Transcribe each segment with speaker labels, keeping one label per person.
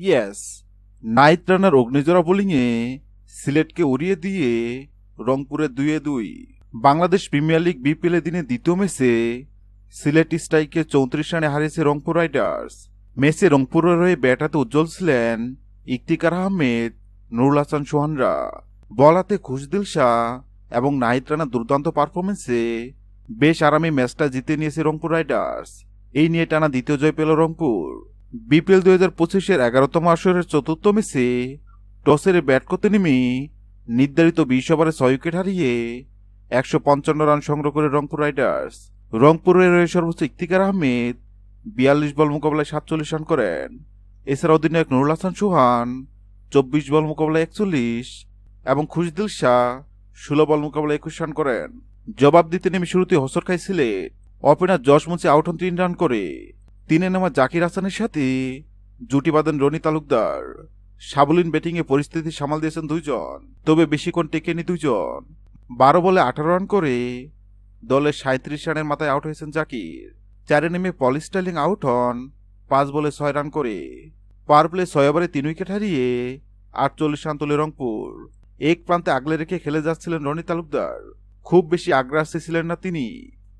Speaker 1: Yes night রানার অগ্নিজোড়া বোলিংয়ে সিলেটকে উড়িয়ে দিয়ে রংপুরে দুয়ে দুই বাংলাদেশ প্রিমিয়ার লিগ বিপিএল দিনে দ্বিতীয় ম্যাচে সিলেট স্ট্রাইকে চৌত্রিশ রানে হারিয়েছে রংপুর রাইডার্স ম্যাচে রংপুরের হয়ে ব্যাটাতে উজ্জ্বল ছিলেন ইকতিকার আহমেদ নুরুল হাসান সোহানরা বলাতে খুশদিল শাহ এবং নাহিদ রানার দুর্দান্ত পারফরমেন্সে বেশ আরামে ম্যাচটা জিতে নিয়েছে রংপুর রাইডার্স এই নিয়ে টানা দ্বিতীয় জয় পেল রংপুর বিপিএল দুই হাজার পঁচিশের এগারোতম আসরের চতুর্থ ম্যাচে টসের ব্যাট করতে নেমে নির্ধারিত বিশ ওভারে ছয় উইকেট হারিয়ে একশো পঞ্চান্ন রান সংগ্রহ করে রংপুর রাইডার্স। রংপুরের সর্বোচ্চ ইফতিকার আহমেদ বিয়াল্লিশ বল মোকাবেলায় সাতচল্লিশ রান করেন। এছাড়া অধিনায়ক নুরুল হাসান চৌহান চব্বিশ বল মোকাবেলায় একচল্লিশ এবং খুশদিল শাহ ষোলো বল মোকাবেলায় একুশ রান করেন। জবাব দিতে নেমে শুরুতে হসর খাই সিলেট ওপেনার জশ মুচে আউট হন তিন রান করে। তিনে নেওয়া জাকির হাসানের সাথে জুটি বাঁধেন রনি তালুকদার। সাবলীন ব্যাটিংয়ে পরিস্থিতি সামাল দিয়েছেন দুইজন, তবে বেশিক্ষণ টেকেনি দুইজন। বারো বলে আঠারো রান করে দলের সাঁত্রিশ রানের মাথায় আউট হয়েছেন জাকির। চারে নেমে পলিস্টাইলিং আউট হন, পাঁচ বলে ছয় রান করে। পার প্লে ছয় ওভারে তিন উইকেট হারিয়ে আটচল্লিশ রান তোলে রংপুর। এক প্রান্তে আগলে রেখে খেলে যাচ্ছিলেন রনি তালুকদার। খুব বেশি আগ্রাসী ছিলেন না তিনি।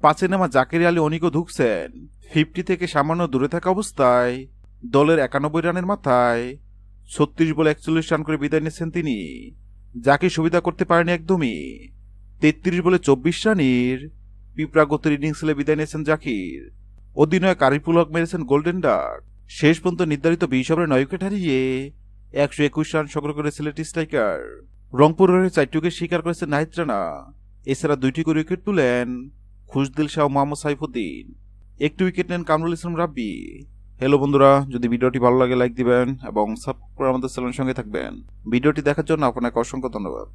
Speaker 1: পাঁচে নেমা জাকির আলী অনিকও ঢুকছেন ফিফটি থেকে সামান্য দূরে থাকা অবস্থায় দলের একানব্বই রানের মাথায় ছত্রিশ বলে একচল্লিশ রান করে বিদায় নিয়েছেন তিনি। যাকে সুবিধা করতে পারেনি একদমই। তেত্রিশ বলে চব্বিশ রানের পিঁপড়া গতির ইনিংসে বিদায় নিয়েছেন জাকির। অধিনায়ক আরিফুল হক মেরেছেন গোল্ডেন ডাক শেষ পর্যন্ত নির্ধারিত বিশ ওভারে নয় উইকেট হারিয়ে একশো একুশ রান সংগ্রহ করে সিলেট স্ট্রাইকার। রংপুরের হয়ে চারটি উইকেট স্বীকার করেছেন নাহিদ রানা। এছাড়া দুইটি করে উইকেট তুলেন খুশদিল শাহ মোহাম্মদ সাইফুদ্দিন। একটি উইকেট নেন কামরুল ইসলাম রাব্বি। হ্যালো বন্ধুরা, যদি ভিডিওটি ভালো লাগে লাইক দিবেন এবং সাবস্ক্রাইব করে আমাদের চ্যানেলের সঙ্গে থাকবেন। ভিডিওটি দেখার জন্য আপনাকে অসংখ্য ধন্যবাদ।